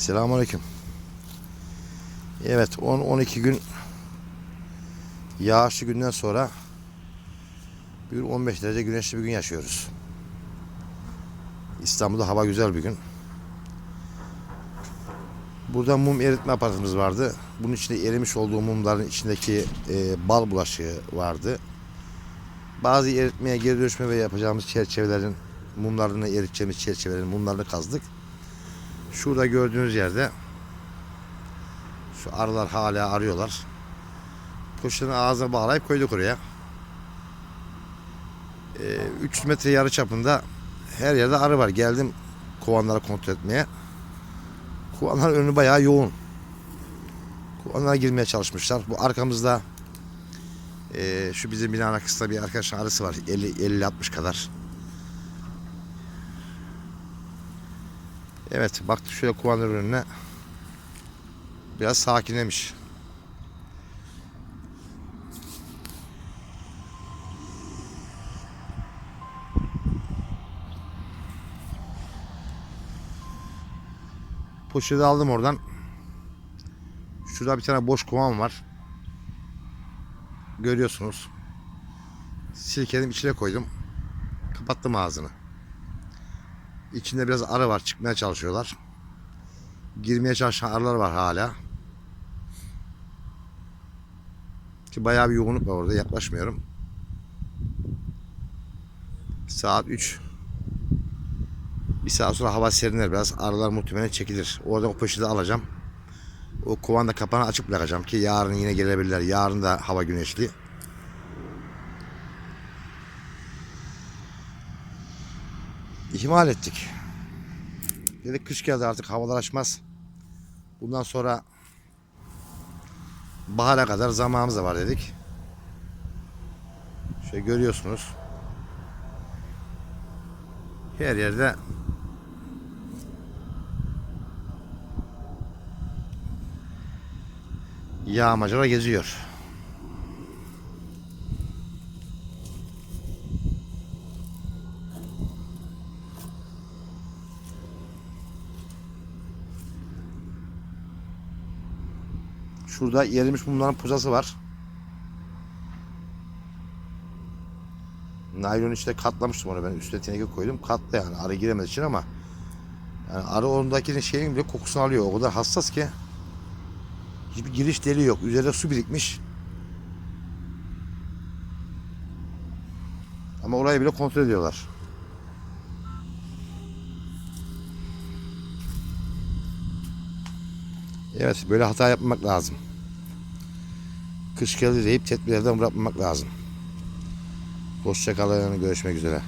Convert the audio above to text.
Selamünaleyküm. Evet 10-12 gün yağışlı günden sonra bir 15 derece güneşli bir gün yaşıyoruz. İstanbul'da hava güzel bir gün. Burada mum eritme aparatımız vardı. Bunun içinde erimiş olduğu mumların içindeki e, bal bulaşığı vardı. Bazı eritmeye geri dönüşme ve yapacağımız çerçevelerin mumlarını eriteceğimiz çerçevelerin mumlarını kazdık. Şurada gördüğünüz yerde şu arılar hala arıyorlar. Poşetin ağzına bağlayıp koyduk oraya. Ee, 300 metre yarı çapında her yerde arı var. Geldim kovanları kontrol etmeye. Kovanlar önü bayağı yoğun. Kovanlara girmeye çalışmışlar. Bu arkamızda e, şu bizim binanın arkasında bir arkadaşın arısı var. 50-60 kadar. Evet baktık şöyle kovanların önüne. Biraz sakinlemiş. Poşeti aldım oradan. Şurada bir tane boş kovan var. Görüyorsunuz. Silkeledim içine koydum. Kapattım ağzını. İçinde biraz arı var. Çıkmaya çalışıyorlar. Girmeye çalışan arılar var hala. Ki bayağı bir yoğunluk var orada. Yaklaşmıyorum. Saat 3. Bir saat sonra hava serinler biraz. Arılar muhtemelen çekilir. Oradan o poşeti alacağım. O kovanda kapağını açık bırakacağım ki yarın yine gelebilirler. Yarın da hava güneşli. İhmal ettik. Dedik kış geldi artık havalar açmaz. Bundan sonra bahara kadar zamanımız da var dedik. Şöyle görüyorsunuz. Her yerde yağmacılar geziyor. Şurada erimiş mumların pusası var. Naylon içine katlamıştım onu ben üstüne teneke koydum. Katlı yani arı giremez için ama yani arı ondakinin şeyin bile kokusunu alıyor. O kadar hassas ki hiçbir giriş deliği yok. Üzerinde su birikmiş. Ama orayı bile kontrol ediyorlar. Evet böyle hata yapmamak lazım. Kış geldi deyip tedbirlerden bırakmamak lazım. Hoşçakalın. Görüşmek üzere.